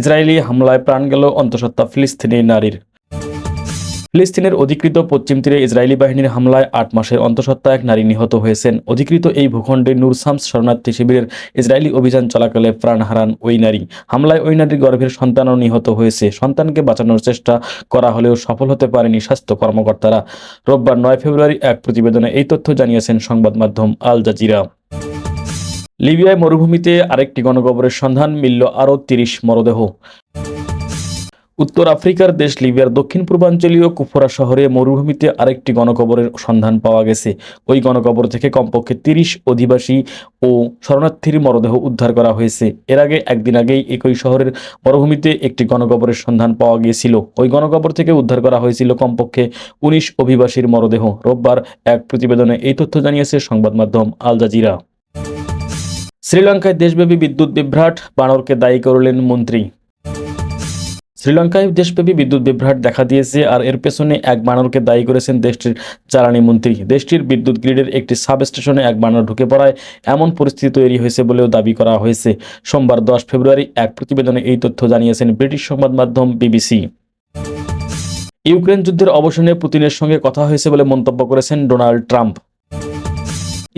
Israeli হামলায় প্রাণ গেল অন্তঃসত্ত্বা ফিলিস্তিনি নারীর। ফিলিস্তিনের অধিকৃত পশ্চিম তীরে ইসরায়েলি বাহিনীর হামলায় আট মাসের অন্তঃসত্ত্বা এক নারী নিহত হয়েছেন। অধিকৃত এই ভূখণ্ডে নুরসামস শরণার্থী শিবিরের ইসরায়েলি অভিযান চলাকালে প্রাণ হারান ওই নারী। হামলায় ওই নারীর গর্ভের সন্তানও নিহত হয়েছে। সন্তানকে বাঁচানোর চেষ্টা করা হলেও সফল হতে পারেনি স্বাস্থ্য কর্মকর্তারা। রোববার নয় ফেব্রুয়ারি এক প্রতিবেদনে এই তথ্য জানিয়েছেন সংবাদ মাধ্যম আল জাজিরা। লিবিয়ায় মরুভূমিতে আরেকটি গণকবরের সন্ধান, মিলল আরও তিরিশ মরদেহ। উত্তর আফ্রিকার দেশ লিবিয়ার দক্ষিণ পূর্বাঞ্চলীয় কুফরা শহরে মরুভূমিতে আরেকটি গণকবরের সন্ধান পাওয়া গেছে। ওই গণকবর থেকে কমপক্ষে তিরিশ অধিবাসী ও শরণার্থীর মরদেহ উদ্ধার করা হয়েছে। এর আগে, একদিন আগেই একই শহরের মরুভূমিতে একটি গণকবরের সন্ধান পাওয়া গিয়েছিল। ওই গণকবর থেকে উদ্ধার করা হয়েছিল কমপক্ষে উনিশ অভিবাসীর মরদেহ। রোববার এক প্রতিবেদনে এই তথ্য জানিয়েছে সংবাদ মাধ্যম আল জাজিরা। শ্রীলঙ্কায় দেশব্যাপী বিদ্যুৎ বিভ্রাট, বানরকে দায়ী করলেন মন্ত্রী। শ্রীলঙ্কায় দেশব্যাপী বিদ্যুৎ বিভ্রাট দেখা দিয়েছে আর এর পেছনে এক বানরকে দায়ী করেছেন দেশটির জ্বালানি মন্ত্রী। দেশটির বিদ্যুৎ গ্রিডের একটি সাব স্টেশনে এক বানর ঢুকে পড়ায় এমন পরিস্থিতি তৈরি হয়েছে বলেও দাবি করা হয়েছে। সোমবার দশ ফেব্রুয়ারি এক প্রতিবেদনে এই তথ্য জানিয়েছেন ব্রিটিশ সংবাদ মাধ্যম বিবিসি। ইউক্রেন যুদ্ধের অবসানে পুতিনের সঙ্গে কথা হয়েছে বলে মন্তব্য করেছেন ডোনাল্ড ট্রাম্প।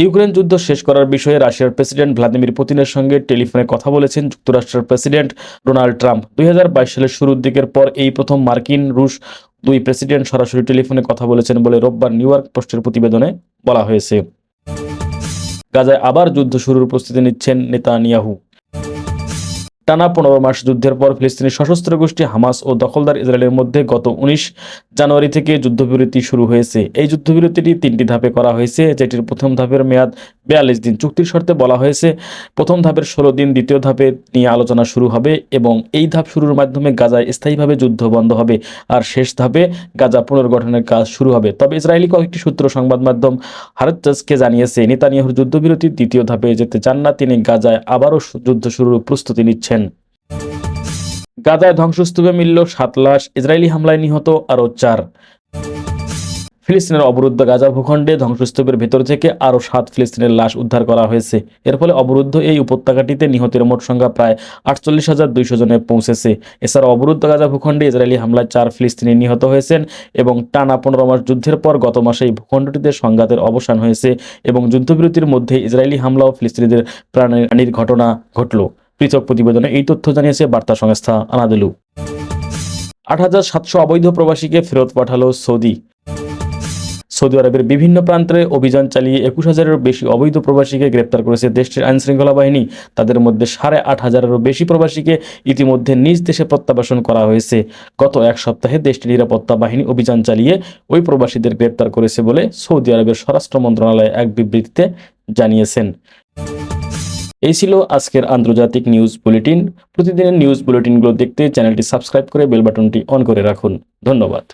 ইউক্রেন যুদ্ধ শেষ করার বিষয়ে রাশিয়ার প্রেসিডেন্ট ভ্লাদিমির পুতিনের সঙ্গে টেলিফোনে কথা বলেছেন যুক্তরাষ্ট্রের প্রেসিডেন্ট ডোনাল্ড ট্রাম্প। দুই হাজার বাইশ সালের শুরুর দিকের পর এই প্রথম মার্কিন রুশ দুই প্রেসিডেন্ট সরাসরি টেলিফোনে কথা বলেছেন বলে রোববার নিউ ইয়র্ক পোস্টের প্রতিবেদনে বলা হয়েছে। গাজায় আবার যুদ্ধ শুরুর প্রস্তুতি নিচ্ছেন নেতানিয়াহু। টানা পনেরো মাস যুদ্ধের পর ফিলিস্তিনি সশস্ত্র গোষ্ঠী হামাস ও দখলদার ইসরায়েলের মধ্যে গত উনিশ জানুয়ারি থেকে যুদ্ধবিরতি শুরু হয়েছে। এই যুদ্ধবিরতিটি তিনটি ধাপে করা হয়েছে, যেটির প্রথম ধাপের মেয়াদ বিয়াল্লিশ দিন চুক্তির শর্তে বলা হয়েছে, প্রথম ধাপের ষোলো দিন, দ্বিতীয় ধাপে নিয়ে আলোচনা শুরু হবে এবং এই ধাপ শুরুর মাধ্যমে গাজায় স্থায়ীভাবে যুদ্ধ বন্ধ হবে আর শেষ ধাপে গাজা পুনর্গঠনের কাজ শুরু হবে। তবে ইসরায়েলি কয়েকটি সূত্র সংবাদ মাধ্যম হারতকে জানিয়েছে, নেতানিয়াহুর যুদ্ধবিরতির দ্বিতীয় ধাপে যেতে চান না, তিনি গাজায় আবারও যুদ্ধ শুরুর প্রস্তুতি নিচ্ছেন। গাজায় ধ্বংসস্তূপে মিলল সাত লাশ, ইসরায়েলি হামলায় নিহত আরও চার। ফিলিস্তিনের অবরুদ্ধ গাজা ভূখণ্ডে ধ্বংসস্তূপের ভেতর থেকে আরও সাত ফিলিস্তিনের লাশ উদ্ধার করা হয়েছে। এর ফলে অবরুদ্ধ এই উপত্যকাটিতে নিহতের মোট সংখ্যা প্রায় আটচল্লিশ হাজার দুইশো জনে পৌঁছেছে। এছাড়া অবরুদ্ধ গাজা ভূখণ্ডে ইসরায়েলি হামলায় চার ফিলিস্তিনি নিহত হয়েছেন এবং টানা পনেরো মাস যুদ্ধের পর গত মাসে এই ভূখণ্ডটিতে সংঘাতের অবসান হয়েছে এবং যুদ্ধবিরতির মধ্যে ইসরায়েলি হামলা ও ফিলিস্তিনিদের প্রাণহানির ঘটনা ঘটল। পৃথক প্রতিবেদনে এই তথ্য জানিয়েছে বার্তা সংস্থা আনাদেলু। আট হাজার সাতশো অবৈধ প্রবাসীকে ফেরত পাঠালো সৌদি। সৌদি আরবের বিভিন্ন প্রান্তে অভিযান চালিয়ে একুশ হাজারেরও বেশি অবৈধ প্রবাসীকে গ্রেপ্তার করেছে দেশটির আইনশৃঙ্খলা বাহিনী। তাদের মধ্যে সাড়ে আট হাজারেরও বেশি প্রবাসীকে ইতিমধ্যে নিজ দেশে প্রত্যাবাসন করা হয়েছে। গত এক সপ্তাহে দেশটির নিরাপত্তা বাহিনী অভিযান চালিয়ে ওই প্রবাসীদের গ্রেপ্তার করেছে বলে সৌদি আরবের স্বরাষ্ট্র মন্ত্রণালয় এক বিবৃতিতে জানিয়েছেন। এই ছিল আজকের আন্তর্জাতিক নিউজ বুলেটিন। প্রতিদিনের নিউজ বুলেটিনগুলো দেখতে চ্যানেলটি সাবস্ক্রাইব করে বেল বাটনটি অন করে রাখুন। ধন্যবাদ।